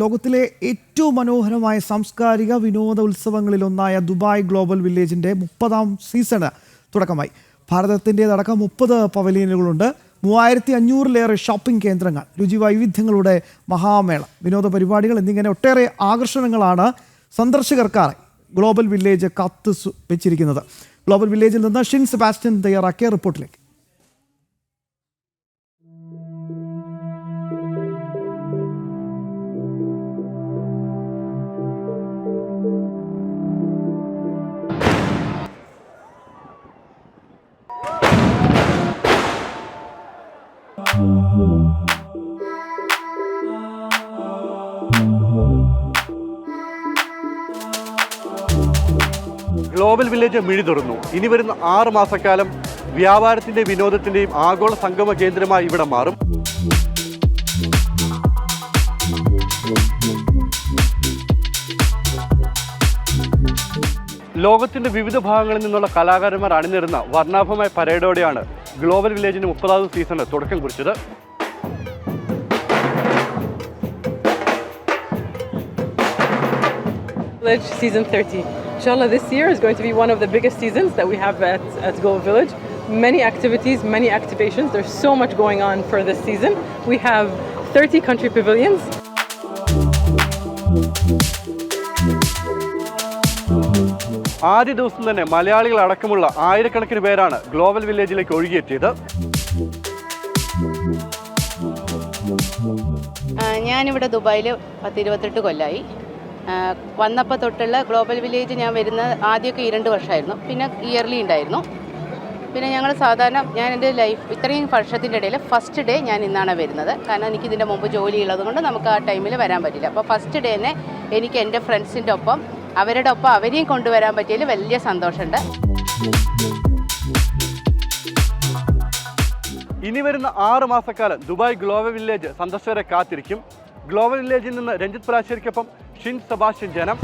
ലോകത്തിലെ ഏറ്റവും മനോഹരമായ സാംസ്കാരിക വിനോദ ഉത്സവങ്ങളിലൊന്നായ ദുബായ് ഗ്ലോബൽ വില്ലേജിന്റെ മുപ്പതാം സീസണ് തുടക്കമായി. ഭാരതത്തിന്റേതടക്കം മുപ്പത് പവലിയനുകളുണ്ട്. മൂവായിരത്തി അഞ്ഞൂറിലേറെ ഷോപ്പിംഗ് കേന്ദ്രങ്ങൾ രുചി വൈവിധ്യങ്ങളുടെ മഹാമേള വിനോദ പരിപാടികൾ എന്നിങ്ങനെ ഒട്ടേറെ ആകർഷണങ്ങളാണ് സന്ദർശകർക്കായി ഗ്ലോബൽ വില്ലേജ് കത്ത് വെച്ചിരിക്കുന്നത്. ഗ്ലോബൽ വില്ലേജിൽ നിന്ന് ഷിൻ സെബാസ്റ്റ്യൻ തയ്യാറാക്കിയ റിപ്പോർട്ടിലേക്ക്. ഗ്ലോബൽ വില്ലേജ് മിഴി തുറന്നു. ഇനി വരുന്ന ആറ് മാസക്കാലം വ്യാപാരത്തിന്റെ വിനോദത്തിന്റെയും ആഗോള സംഗമ കേന്ദ്രമായി ഇവിടെ മാറും. ലോകത്തിന്റെ വിവിധ ഭാഗങ്ങളിൽ നിന്നുള്ള കലാകാരന്മാർ അണിനിരുന്ന വർണാഭമായ പരേഡോടെയാണ് ഗ്ലോബൽ വില്ലേജിന് മുപ്പതാമത് സീസണിൽ തുടക്കം കുറിച്ചത്. Village season 30. Inshallah, this year is going to be one of the biggest seasons that we have at, at Go Village. Many activities, many activations. There's so much going on for this season. We have 30 country pavilions. ആദ്യ ദിവസം തന്നെ മലയാളികൾ അടക്കമുള്ള ആയിരക്കണക്കിന് പേരാണ് global വില്ലേജിലേക്ക് ഒഴുകിയെത്തിയത് ഞാനിവിടെ ദുബായിൽ പത്തിരുപത്തെട്ട് കൊല്ലമായി വന്നപ്പോൾ തൊട്ടുള്ള ഗ്ലോബൽ വില്ലേജ് ഞാൻ വരുന്ന ആദ്യമൊക്കെ ഈ രണ്ട് വർഷമായിരുന്നു. പിന്നെ ഇയർലി ഉണ്ടായിരുന്നു. പിന്നെ ഞങ്ങൾ സാധാരണ ഞാൻ എന്റെ ലൈഫ് ഇത്രയും വർഷത്തിന്റെ ഇടയിൽ ഫസ്റ്റ് ഡേ ഞാൻ ഇന്നാണ് വരുന്നത്. കാരണം എനിക്ക് ഇതിന്റെ മുമ്പ് ജോലി ഉള്ളതുകൊണ്ട് നമുക്ക് ആ ടൈമിൽ വരാൻ പറ്റില്ല. അപ്പോൾ ഫസ്റ്റ് ഡേ തന്നെ എനിക്ക് എന്റെ ഫ്രണ്ട്സിന്റെ ഒപ്പം അവരുടെ ഒപ്പം അവരെയും കൊണ്ടുവരാൻ പറ്റിയതിൽ വലിയ സന്തോഷമുണ്ട്. ഇനി വരുന്ന ആറ് മാസക്കാലം ദുബായ് ഗ്ലോബൽ വില്ലേജ് സന്ദർശകരെ കാത്തിരിക്കും. ഗ്ലോബൽ വില്ലേജിൽ നിന്ന് രഞ്ജിത് പ്രാശേരിക്കൊപ്പം ഷിൻ സബാഷ്യൻ ജനം.